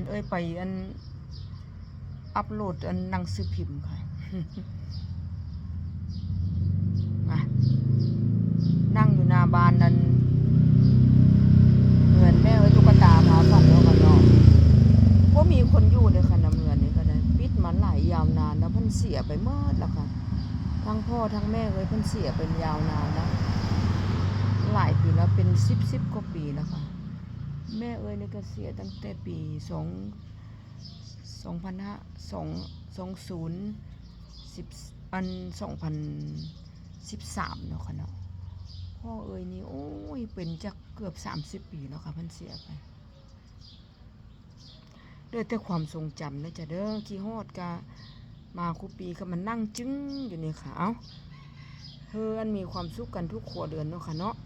นเอ้ยไปอันอัปโหลดอันนังสือพิมพ์ค่ะมานั่งอยู่หน้าบ้านนั้นเหมือนแม่เอ้ยตุ๊กตาพาฝันแล้วกันเนาะว่ามีคนอยู่ในคันน้ำเงินนี่ก็ได้ปิดมันหลายยาวนานแล้วพิ่นเสียไปเมื่อละค่ะทั้งพ่อทั้งแม่เอ้ยพิ่นเสียเป็นยาวนานแล้วหลายปีแล้วเป็นสิบสิบกว่าปีแล้วค่ะ แม่เอ้ยนี่ก็เสียตั้งแต่ปีสองสองพันห้าสองสองศูนย์สิบอันสองพันสิบสามเนาะค่ะเนาะพ่อเอ้ยนี่โอ้ยเป็นจักเกือบสามสิบปีแล้วค่ะพันเสียไปเด้อแต่ความทรงจำนะจ๊ะเด้อขี้ฮอดกะมาคุปีก็มันนั่งจึ้งอยู่นี่ค่ะ เอ้าเฮือนมีความสุขกันทุกครัวเดือนเนาะค่ะเนาะ